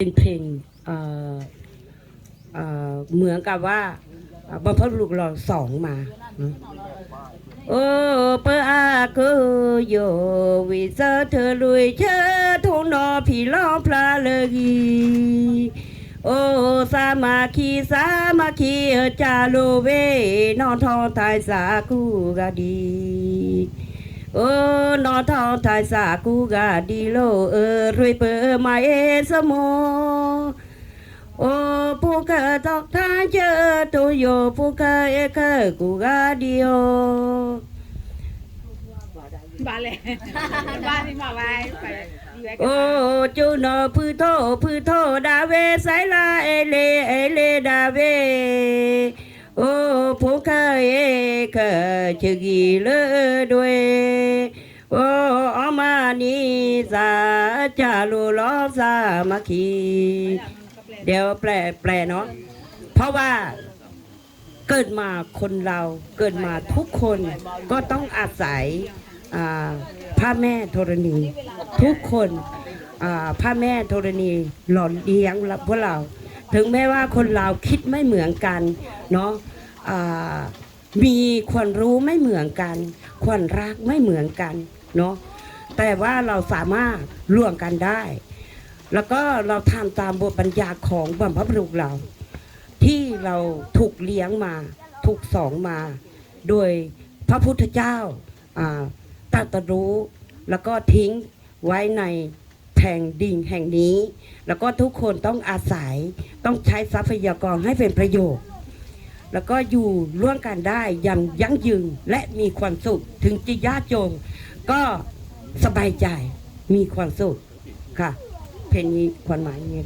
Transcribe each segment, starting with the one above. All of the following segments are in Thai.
เป็นเพลงเหมือนกับว่าบรรพบุรุษเราสองมาโอ้เปอาคือโยวิเซอร์เธอลุยเชอทงนอผีล้อพลาเลกีโอ้สามาคีสามาคีออจาโลเวนอนทองทายสากูกะดี โอ้นอทองทายสากูกาดีโลเออรวยเปอมาเอสโมโอ้ปูกะตอกทานเจอตุโยปูกะเอเคกูกาดีโอ Vale. vale, ma vai. vai. โอ้จูนอพือโทพือโทดาเวไซลาเอเลเอเลดาเว โอ้ปูกะเอเคชกีเลด้วยโอ้อมานีสาจาลูลอสามาคีเดี๋ยวแปลแปลเนาะเพราะว่าเกิดมาคนเราเกิดมาทุกคนก็ต้องอาศัยอ่าพระแม่ธรณี ทุกคนอ่าพระแม่ธรณีหล่อเลี้ยงพวกเรา ถึงแม้ว่าคนเราคิดไม่เหมือนกันเนาะ มีความรู้ไม่เหมือนกัน ความรักไม่เหมือนกันเนาะแต่ว่าเราสามารถร่วมกันได้ แล้วก็เราทำตามบทบัญญัติของบรรพบุรุษเรา ที่เราถูกเลี้ยงมาถูกสองมา โดยพระพุทธเจ้าตรัสรู้แล้วก็ทิ้งไว้ในแผ่งดินแห่งนี้ แล้วก็ทุกคนต้องอาศัยต้องใช้ทรัพยากรให้เป็นประโยชน์ แล้วก็อยู่ร่วมกันได้อยังยั่งยืนและมีความสุข ถึงจะยากจนก็สบายใจมีความสุขค่ะ เพลงนี้ความหมายอย่า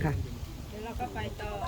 ก็ไปต่อ